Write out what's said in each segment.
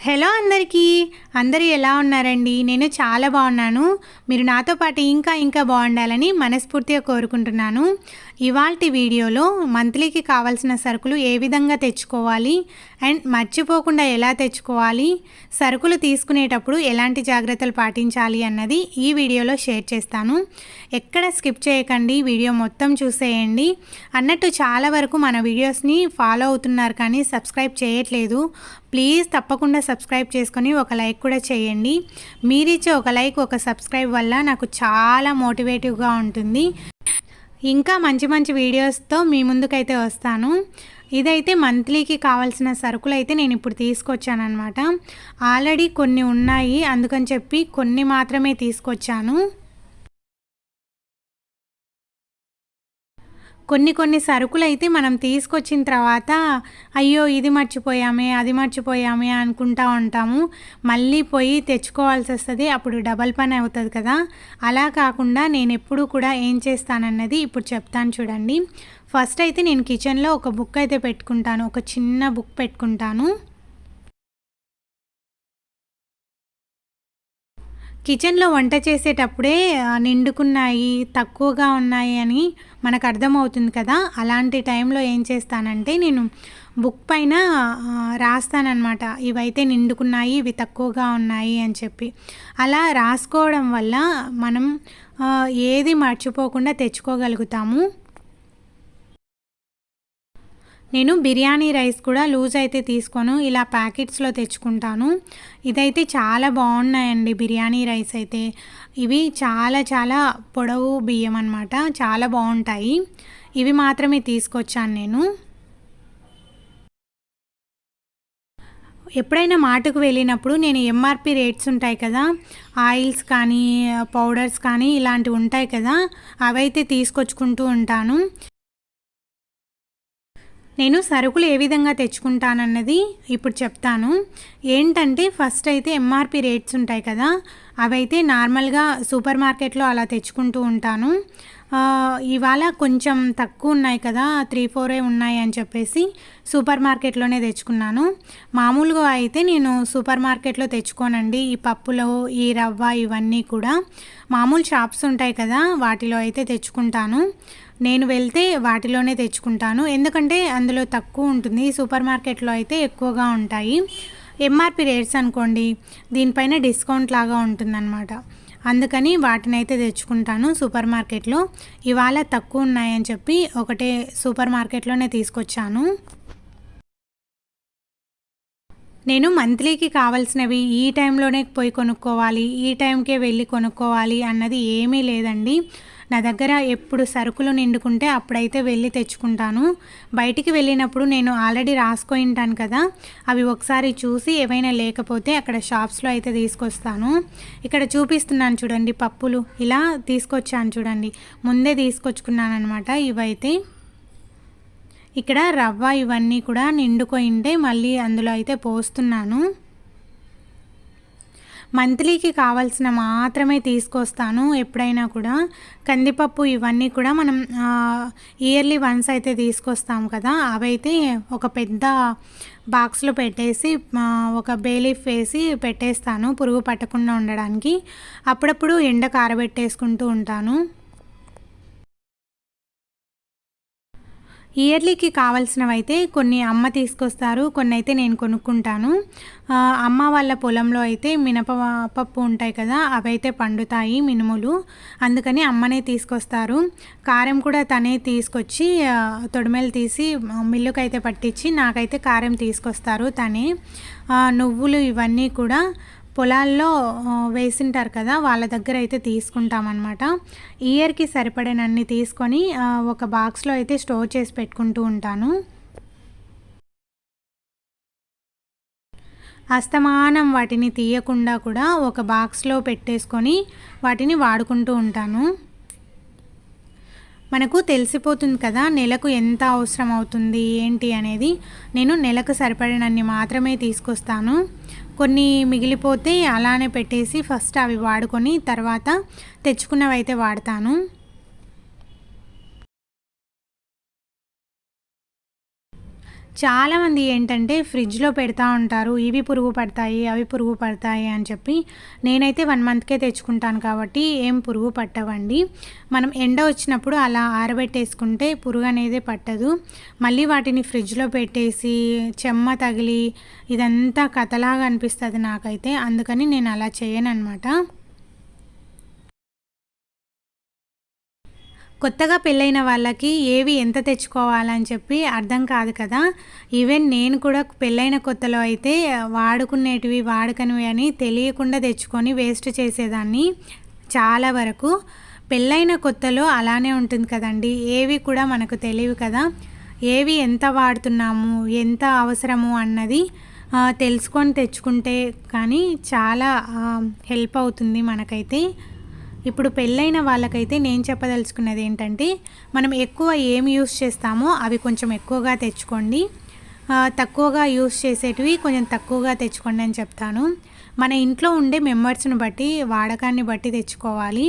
Hello అందరికీ. అందరూ ఎలా ఉన్నారండి? నేను చాలా బాగున్నాను. మీరు నాతో పాటు ఇంకా ఇంకా బాగుండాలని మనస్ఫూర్తిగా కోరుకుంటున్నాను. ఇవాల్టి వీడియోలో మంత్లీకి కావాల్సిన సరుకులు ఏ విధంగా తెచ్చుకోవాలి? అండ్ మర్చిపోకుండా ఎలా తెచ్చుకోవాలి? సరుకులు తీసుకునేటప్పుడు ఎలాంటి జాగ్రత్తలు పాటించాలి అన్నది ఈ వీడియోలో షేర్ చేస్తాను. ఎక్కడ స్కిప్ చేయకండి వీడియో మొత్తం చూసేయండి. అన్నట్టు చాలా వరకు మన వీడియోస్ని ఫాలో అవుతున్నారు కానీ సబ్స్క్రైబ్ చేయట్లేదు. ప్లీజ్ తప్పకుండా సబ్స్క్రైబ్ చేసుకొని ఒక లైక్ కూడా చేయండి. మీరిచ్చే ఒక లైక్ ఒక సబ్స్క్రైబ్ వల్ల నాకు చాలా మోటివేటివ్గా ఉంటుంది. ఇంకా మంచి మంచి వీడియోస్తో మీ ముందుకైతే వస్తాను. ఇదైతే మంత్లీకి కావాల్సిన సరుకులు అయితే నేను ఇప్పుడు తీసుకొచ్చాను అనమాట ఆల్రెడీ కొన్ని ఉన్నాయి అందుకని చెప్పి కొన్ని మాత్రమే తీసుకొచ్చాను. కొన్ని కొన్ని సరుకులు అయితే మనం తీసుకొచ్చిన తర్వాత అయ్యో ఇది మర్చిపోయామే అది మర్చిపోయామే అనుకుంటా ఉంటాము. మళ్ళీ పోయి తెచ్చుకోవాల్సి వస్తుంది అప్పుడు డబల్ పని అవుతుంది కదా. అలా కాకుండా నేను ఎప్పుడు కూడా ఏం చేస్తానన్నది ఇప్పుడు చెప్తాను చూడండి. ఫస్ట్ అయితే నేను కిచెన్లో ఒక బుక్ అయితే పెట్టుకుంటాను ఒక చిన్న బుక్ పెట్టుకుంటాను. కిచెన్లో వంట చేసేటప్పుడే నిండుకున్నాయి తక్కువగా ఉన్నాయి అని మనకు అర్థమవుతుంది కదా. అలాంటి టైంలో ఏం చేస్తానంటే నేను బుక్ పైన రాస్తానన్నమాట. ఇవైతే నిండుకున్నాయి ఇవి తక్కువగా ఉన్నాయి అని చెప్పి. అలా రాసుకోవడం వల్ల మనం ఏది మర్చిపోకుండా తెచ్చుకోగలుగుతాము. నేను బిర్యానీ రైస్ కూడా లూజ్ అయితే తీసుకోను. ఇలా ప్యాకెట్స్లో తెచ్చుకుంటాను. ఇదైతే చాలా బాగున్నాయండి బిర్యానీ రైస్ అయితే. ఇవి చాలా చాలా పొడవు బియ్యం అనమాట చాలా బాగుంటాయి. ఇవి మాత్రమే తీసుకొచ్చాను నేను. ఎప్పుడైనా మాటకు వెళ్ళినప్పుడు నేను ఎంఆర్పి రేట్స్ ఉంటాయి కదా ఆయిల్స్ కానీ పౌడర్స్ కానీ ఇలాంటివి ఉంటాయి కదా అవైతే తీసుకొచ్చుకుంటూ ఉంటాను. నేను సరుకులు ఏ విధంగా తెచ్చుకుంటానన్నది ఇప్పుడు చెప్తాను. ఏంటంటే ఫస్ట్ అయితే ఎంఆర్పి రేట్స్ ఉంటాయి కదా అవైతే నార్మల్గా సూపర్ మార్కెట్లో అలా తెచ్చుకుంటూ ఉంటాను. ఇవాళ కొంచెం తక్కువ ఉన్నాయి కదా త్రీ ఫోరే ఉన్నాయి అని చెప్పేసి సూపర్ మార్కెట్లోనే తెచ్చుకున్నాను. మామూలుగా అయితే నేను సూపర్ మార్కెట్లో తెచ్చుకోనండి. ఈ పప్పులు ఈ రవ్వ ఇవన్నీ కూడా మామూలు షాప్స్ ఉంటాయి కదా వాటిలో అయితే తెచ్చుకుంటాను. నేను వెళ్తే వాటిలోనే తెచ్చుకుంటాను. ఎందుకంటే అందులో తక్కువ ఉంటుంది సూపర్ మార్కెట్లో అయితే ఎక్కువగా ఉంటాయి. ఎంఆర్పి రేట్స్ అనుకోండి దీనిపైన డిస్కౌంట్ లాగా ఉంటుందన్నమాట. అందుకని వాటిని అయితే తెచ్చుకుంటాను సూపర్ మార్కెట్లో. ఇవాళ తక్కువ ఉన్నాయని చెప్పి ఒకటే సూపర్ మార్కెట్లోనే తీసుకొచ్చాను. నేను మంత్లీకి కావాల్సినవి ఈ టైంలోనే పోయి కొనుక్కోవాలి ఈ టైంకే వెళ్ళి కొనుక్కోవాలి అన్నది ఏమీ లేదండి. నా దగ్గర ఎప్పుడు సరుకులు నిండుకుంటే అప్పుడైతే వెళ్ళి తెచ్చుకుంటాను. బయటికి వెళ్ళినప్పుడు నేను ఆల్రెడీ రాసుకొని ఉంటాను కదా అవి ఒకసారి చూసి ఏవైనా లేకపోతే అక్కడ షాప్స్లో అయితే తీసుకొస్తాను. ఇక్కడ చూపిస్తున్నాను చూడండి పప్పులు ఇలా తీసుకొచ్చాను చూడండి. ముందే తీసుకొచ్చుకున్నాను అనమాట ఇవైతే. ఇక్కడ రవ్వ ఇవన్నీ కూడా నిండుకోయింటే మళ్ళీ అందులో అయితే పోస్తున్నాను. మంత్లీకి కావాల్సిన మాత్రమే తీసుకొస్తాను. ఎప్పుడైనా కూడా కందిపప్పు ఇవన్నీ కూడా మనం ఇయర్లీ వన్స్ అయితే తీసుకొస్తాం కదా. అవైతే ఒక పెద్ద బాక్స్లో పెట్టేసి ఒక బేలీఫ్ వేసి పెట్టేస్తాను పురుగు పట్టకుండా ఉండడానికి. అప్పుడప్పుడు ఎండ కారబెట్టేసుకుంటూ ఉంటాను. ఇయర్లీకి కావాల్సినవైతే కొన్ని అమ్మ తీసుకొస్తారు కొన్ని అయితే నేను కొనుక్కుంటాను. అమ్మ వాళ్ళ పొలంలో అయితే మినప పప్పు ఉంటాయి కదా అవైతే పండుతాయి మినుములు. అందుకని అమ్మనే తీసుకొస్తారు. కారం కూడా తనే తీసుకొచ్చి తొడిమెలు తీసి మిల్లుకైతే పట్టించి నాకైతే కారం తీసుకొస్తారు తనే. నువ్వులు ఇవన్నీ కూడా పొలాల్లో వేసింటారు కదా వాళ్ళ దగ్గర అయితే తీసుకుంటామన్నమాట. ఇయర్కి సరిపడినన్ని తీసుకొని ఒక బాక్స్లో అయితే స్టోర్ చేసి పెట్టుకుంటూ ఉంటాను. అస్తమానం వాటిని తీయకుండా కూడా ఒక బాక్స్లో పెట్టేసుకొని వాటిని వాడుకుంటూ ఉంటాను. మనకు తెలిసిపోతుంది కదా నెలకు ఎంత అవసరం అవుతుంది ఏంటి అనేది. నేను నెలకు సరిపడినన్ని మాత్రమే తీసుకొస్తాను. కొన్ని మిగిలిపోతే అలానే పెట్టేసి ఫస్ట్ అవి వాడుకొని తర్వాత తెచ్చుకున్నవి అయితే వాడతాను. చాలామంది ఏంటంటే ఫ్రిడ్జ్లో పెడతా ఉంటారు ఇవి పురుగు పడతాయి అవి పురుగు పడతాయి అని చెప్పి నేనైతే వన్ మంత్కే తెచ్చుకుంటాను కాబట్టి ఏం పురుగు పట్టవండి. మనం ఎండ వచ్చినప్పుడు అలా ఆరబెట్టేసుకుంటే పురుగు అనేది పట్టదు. మళ్ళీ వాటిని ఫ్రిడ్జ్లో పెట్టేసి చెమ్మ తగిలి ఇదంతా కథలాగా అనిపిస్తుంది నాకైతే అందుకని నేను అలా చేయను అనమాట కొత్తగా పెళ్ళైన వాళ్ళకి ఏవి ఎంత తెచ్చుకోవాలని చెప్పి అర్థం కాదు కదా. ఈవెన్ నేను కూడా పెళ్ళైన కొత్తలో అయితే వాడుకునేటివి వాడుకనివి అని తెలియకుండా తెచ్చుకొని వేస్ట్ చేసేదాన్ని చాలా వరకు. పెళ్ళైన కొత్తలో అలానే ఉంటుంది కదండి. ఏవి కూడా మనకు తెలియవు కదా. ఏవి ఎంత వాడుతున్నాము ఎంత అవసరము అన్నది తెలుసుకొని తెచ్చుకుంటే కానీ చాలా హెల్ప్ అవుతుంది మనకైతే. ఇప్పుడు పెళ్ళైన వాళ్ళకైతే నేను చెప్పదలుచుకున్నది ఏంటంటే మనం ఎక్కువ ఏం యూస్ చేస్తామో అవి కొంచెం ఎక్కువగా తెచ్చుకోండి. తక్కువగా యూస్ చేసేటివి కొంచెం తక్కువగా తెచ్చుకోండి అని చెప్తాను. మన ఇంట్లో ఉండే మెంబర్స్ని బట్టి వాడకాన్ని బట్టి తెచ్చుకోవాలి.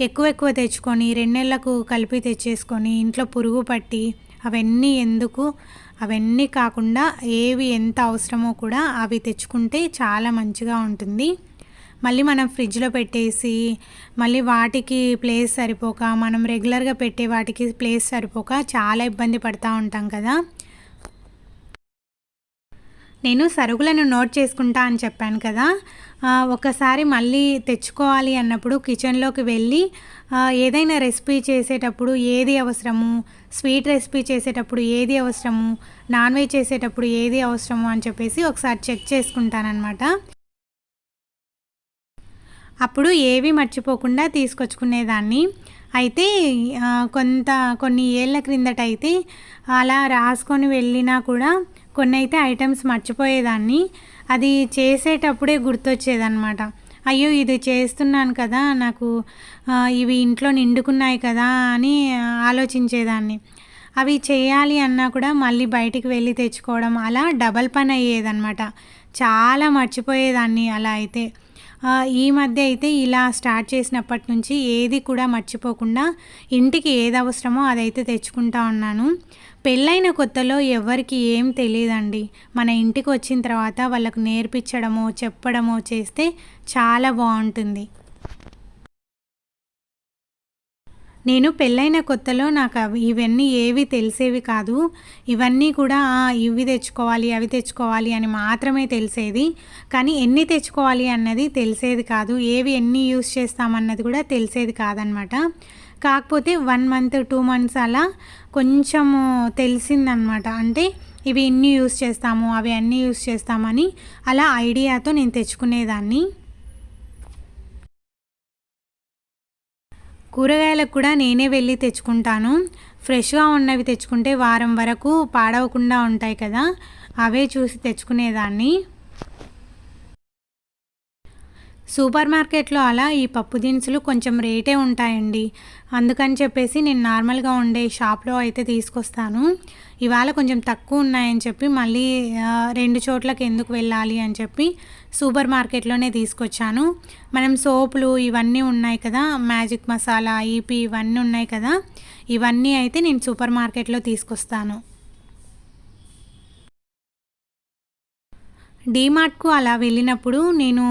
ఎక్కువ ఎక్కువ తెచ్చుకొని రెండేళ్ళకు కలిపి తెచ్చేసుకొని ఇంట్లో పురుగు పట్టి అవన్నీ ఎందుకు? అవన్నీ కాకుండా ఏవి ఎంత అవసరమో కూడా అవి తెచ్చుకుంటే చాలా మంచిగా ఉంటుంది. మళ్ళీ మనం ఫ్రిడ్జ్లో పెట్టేసి మళ్ళీ వాటికి ప్లేస్ సరిపోక మనం రెగ్యులర్గా పెట్టే వాటికి ప్లేస్ సరిపోక చాలా ఇబ్బంది పడుతూ ఉంటాం కదా. నేను సరుకులను నోట్ చేసుకుంటా అని చెప్పాను కదా. ఒకసారి మళ్ళీ తెచ్చుకోవాలి అన్నప్పుడు కిచెన్లోకి వెళ్ళి ఏదైనా రెసిపీ చేసేటప్పుడు ఏది అవసరము స్వీట్ రెసిపీ చేసేటప్పుడు ఏది అవసరము నాన్ వెజ్ చేసేటప్పుడు ఏది అవసరము అని చెప్పేసి ఒకసారి చెక్ చేసుకుంటానమాట అప్పుడు ఏవి మర్చిపోకుండా తీసుకొచ్చుకునేదాన్ని. అయితే కొంత కొన్ని ఏళ్ళ క్రిందట అయితే అలా రాసుకొని వెళ్ళినా కూడా కొన్ని అయితే ఐటమ్స్ మర్చిపోయేదాన్ని. అది చేసేటప్పుడే గుర్తొచ్చేదనమాట అయ్యో ఇది చేస్తున్నాను కదా నాకు ఇవి ఇంట్లో నిండుకున్నాయి కదా అని ఆలోచించేదాన్ని. అవి చేయాలి అన్నా కూడా మళ్ళీ బయటికి వెళ్ళి తెచ్చుకోవడం అలా డబల్ పని అయ్యేదన్నమాట చాలా మర్చిపోయేదాన్ని అలా అయితే. ఈ మధ్య అయితే ఇలా స్టార్ట్ చేసినప్పటి నుంచి ఏది కూడా మర్చిపోకుండా ఇంటికి ఏది అవసరమో అదైతే తెచ్చుకుంటా ఉన్నాను. పెళ్ళైన కొత్తలో ఎవరికి ఏం తెలియదండి. మన ఇంటికి వచ్చిన తర్వాత వాళ్ళకు నేర్పించడమో చెప్పడమో చేస్తే చాలా బాగుంటుంది. నేను పెళ్ళైన కొత్తలో నాకు అవి ఇవన్నీ ఏవి తెలిసేవి కాదు. ఇవన్నీ కూడా ఇవి తెచ్చుకోవాలి అవి తెచ్చుకోవాలి అని మాత్రమే తెలిసేది. కానీ ఎన్ని తెచ్చుకోవాలి అన్నది తెలిసేది కాదు. ఏవి ఎన్ని యూస్ చేస్తామన్నది కూడా తెలిసేది కాదనమాట కాకపోతే వన్ మంత్ టూ మంత్స్ అలా కొంచెము తెలిసిందనమాట అంటే ఇవి ఎన్ని యూస్ చేస్తాము అవి అన్నీ యూస్ చేస్తామని అలా ఐడియాతో నేను తెచ్చుకునేదాన్ని. కూరగాయలకు కూడా నేనే వెళ్ళి తెచ్చుకుంటాను. ఫ్రెష్గా ఉన్నవి తెచ్చుకుంటే వారం వరకు పాడవకుండా ఉంటాయి కదా అవే చూసి తెచ్చుకునేదాన్ని. సూపర్ మార్కెట్లో అలా ఈ పప్పు దినుసులు కొంచెం రేటే ఉంటాయండి. అందుకని చెప్పేసి నేను నార్మల్గా ఉండే షాప్లో అయితే తీసుకొస్తాను. ఇవాళ కొంచెం తక్కువ ఉన్నాయని చెప్పి మళ్ళీ రెండు చోట్లకి ఎందుకు వెళ్ళాలి అని చెప్పి సూపర్ మార్కెట్లోనే తీసుకొచ్చాను. మనం సోపులు ఇవన్నీ ఉన్నాయి కదా మ్యాజిక్ మసాలా ఈపీ ఇవన్నీ ఉన్నాయి కదా ఇవన్నీ అయితే నేను సూపర్ మార్కెట్లో తీసుకొస్తాను. డీమార్ట్కు అలా వెళ్ళినప్పుడు నేను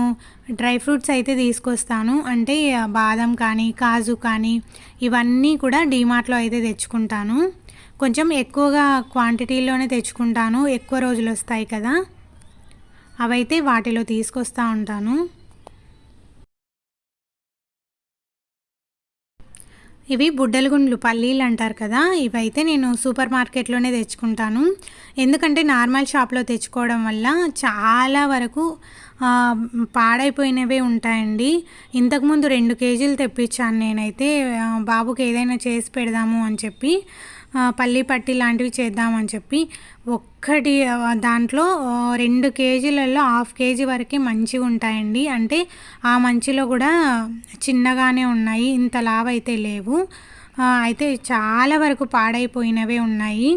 డ్రై ఫ్రూట్స్ అయితే తీసుకొస్తాను. అంటే బాదం కానీ కాజు కానీ ఇవన్నీ కూడా డీమార్ట్లో అయితే తెచ్చుకుంటాను. కొంచెం ఎక్కువగా క్వాంటిటీలోనే తెచ్చుకుంటాను. ఎక్కువ రోజులు వస్తాయి కదా. అవైతే వాటిలో తీసుకొస్తూ ఉంటాను. ఇవి బుడ్డలుగుండ్లు పల్లీలు అంటారు కదా ఇవైతే నేను సూపర్ మార్కెట్లోనే తెచ్చుకుంటాను. ఎందుకంటే నార్మల్ షాప్లో తెచ్చుకోవడం వల్ల చాలా వరకు పాడైపోయినవే ఉంటాయండి. ఇంతకుముందు రెండు కేజీలు తెప్పించాను నేనైతే బాబుకి ఏదైనా చేసి పెడదాము అని చెప్పి. పల్లి పట్టి లాంటివి చేద్దామని చెప్పి ఒక్కటి దాంట్లో రెండు కేజీలలో హాఫ్ కేజీ వరకే మంచిగా ఉంటాయండి. అంటే ఆ మంచిలో కూడా చిన్నగానే ఉన్నాయి ఇంత లావైతే లేవు. అయితే చాలా వరకు పాడైపోయినవే ఉన్నాయి.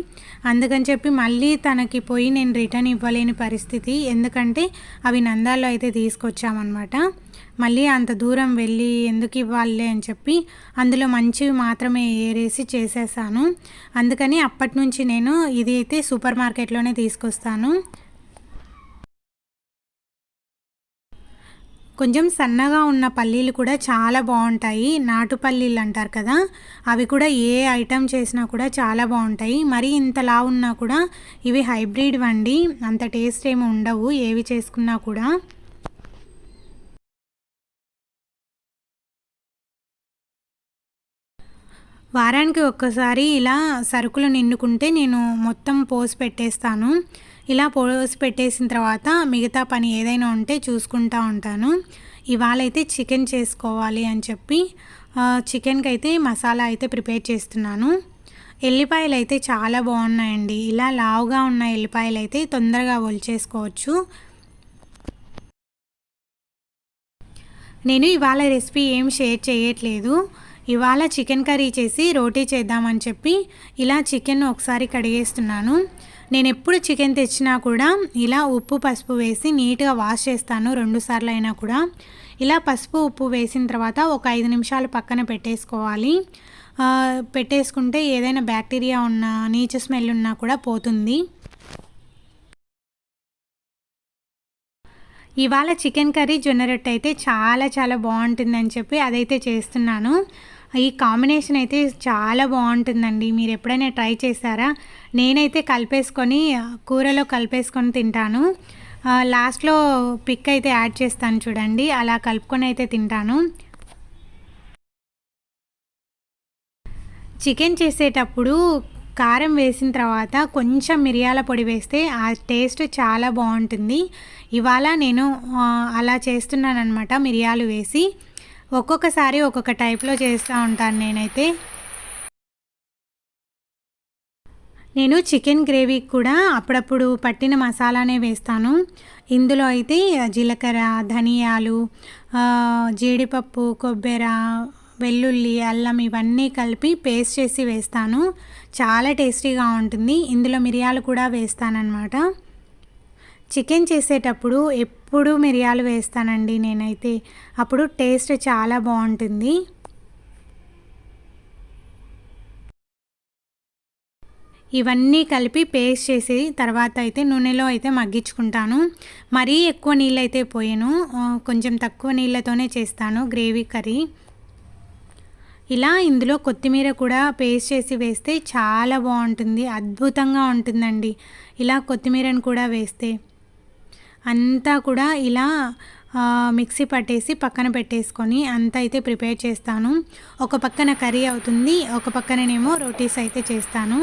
అందుకని చెప్పి మళ్ళీ తనకి పోయి నేను రిటర్న్ ఇవ్వలేని పరిస్థితి. ఎందుకంటే అవి నందాల్లో అయితే తీసుకొచ్చామన్నమాట. మళ్ళీ అంత దూరం వెళ్ళి ఎందుకు ఇవ్వాలి అని చెప్పి అందులో మంచివి మాత్రమే ఏరేసి చేసేసాను. అందుకని అప్పటి నుంచి నేను ఇది అయితే సూపర్ మార్కెట్లోనే తీసుకొస్తాను. కొంచెం సన్నగా ఉన్న పల్లీలు కూడా చాలా బాగుంటాయి. నాటు పల్లీలు అంటారు కదా అవి కూడా ఏ ఐటెం చేసినా కూడా చాలా బాగుంటాయి. మరి ఇంతలా ఉన్నా కూడా ఇవి హైబ్రిడ్ వండి అంత టేస్ట్ ఏమి ఉండవు ఏవి చేసుకున్నా కూడా. వారానికి ఒక్కసారి ఇలా సరుకులు నిండుకుంటే నేను మొత్తం పోసి పెట్టేస్తాను. ఇలా పోసి పెట్టేసిన తర్వాత మిగతా పని ఏదైనా ఉంటే చూసుకుంటూ ఉంటాను. ఇవాళ అయితే చికెన్ చేసుకోవాలి అని చెప్పి చికెన్కి అయితే మసాలా అయితే ప్రిపేర్ చేస్తున్నాను. ఎల్లిపాయలు అయితే చాలా బాగున్నాయండి. ఇలా లావుగా ఉన్న ఎల్లిపాయలు అయితే తొందరగా ఒలిచేసుకోవచ్చు. నేను ఇవాళ రెసిపీ ఏం షేర్ చేయట్లేదు. ఇవాళ చికెన్ కర్రీ చేసి రోటీ చేద్దామని చెప్పి ఇలా చికెన్ ఒకసారి కడిగేస్తున్నాను. నేను ఎప్పుడు చికెన్ తెచ్చినా కూడా ఇలా ఉప్పు పసుపు వేసి నీట్గా వాష్ చేస్తాను రెండు సార్లు అయినా కూడా. ఇలా పసుపు ఉప్పు వేసిన తర్వాత ఒక ఐదు నిమిషాలు పక్కన పెట్టేసుకోవాలి. పెట్టేసుకుంటే ఏదైనా బ్యాక్టీరియా ఉన్నా నీచు స్మెల్ ఉన్నా కూడా పోతుంది. ఇవాళ చికెన్ కర్రీ జొన్న రొట్టె అయితే చాలా చాలా బాగుంటుందని చెప్పి అదైతే చేస్తున్నాను. ఈ కాంబినేషన్ అయితే చాలా బాగుంటుందండి. మీరు ఎప్పుడైనా ట్రై చేశారా? నేనైతే కలిపేసుకొని కూరలో కలిపేసుకొని తింటాను. లాస్ట్లో పిక్ అయితే యాడ్ చేస్తాను చూడండి. అలా కలుపుకొని అయితే తింటాను. చికెన్ చేసేటప్పుడు కారం వేసిన తర్వాత కొంచెం మిరియాల పొడి వేస్తే ఆ టేస్ట్ చాలా బాగుంటుంది. ఇవాళ నేను అలా చేస్తున్నాను అనమాట మిరియాలు వేసి. ఒక్కొక్కసారి ఒక్కొక్క టైప్లో చేస్తూ ఉంటాను నేనైతే. నేను చికెన్ గ్రేవీకి కూడా అప్పుడప్పుడు పట్టిన మసాలానే వేస్తాను. ఇందులో అయితే జీలకర్ర ధనియాలు జీడిపప్పు కొబ్బెర వెల్లుల్లి అల్లం ఇవన్నీ కలిపి పేస్ట్ చేసి వేస్తాను. చాలా టేస్టీగా ఉంటుంది. ఇందులో మిరియాలు కూడా వేస్తానన్నమాట. చికెన్ చేసేటప్పుడు ఎప్పుడు మిరియాలు వేస్తానండి నేనైతే. అప్పుడు టేస్ట్ చాలా బాగుంటుంది. ఇవన్నీ కలిపి పేస్ట్ చేసి తర్వాత అయితే నూనెలో అయితే మగ్గించుకుంటాను. మరీ ఎక్కువ నీళ్ళు అయితే పోయాను కొంచెం తక్కువ నీళ్ళతోనే చేస్తాను గ్రేవీ కర్రీ. ఇలా ఇందులో కొత్తిమీర కూడా పేస్ట్ చేసి వేస్తే చాలా బాగుంటుంది అద్భుతంగా ఉంటుందండి. ఇలా కొత్తిమీరను కూడా వేస్తే. అంతా కూడా ఇలా మిక్సీ పట్టేసి పక్కన పెట్టేసుకొని అంతా అయితే ప్రిపేర్ చేస్తాను. ఒక పక్కన కర్రీ అవుతుంది ఒక పక్కననేమో రోటీస్ అయితే చేస్తాను.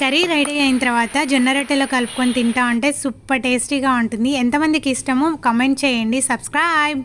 కర్రీ రెడీ అయిన తర్వాత జొన్న రొట్టెలో కలుపుకొని తింటా అంటే సూపర్ టేస్టీగా ఉంటుంది. ఎంతమందికి ఇష్టమో కమెంట్ చేయండి. సబ్స్క్రైబ్!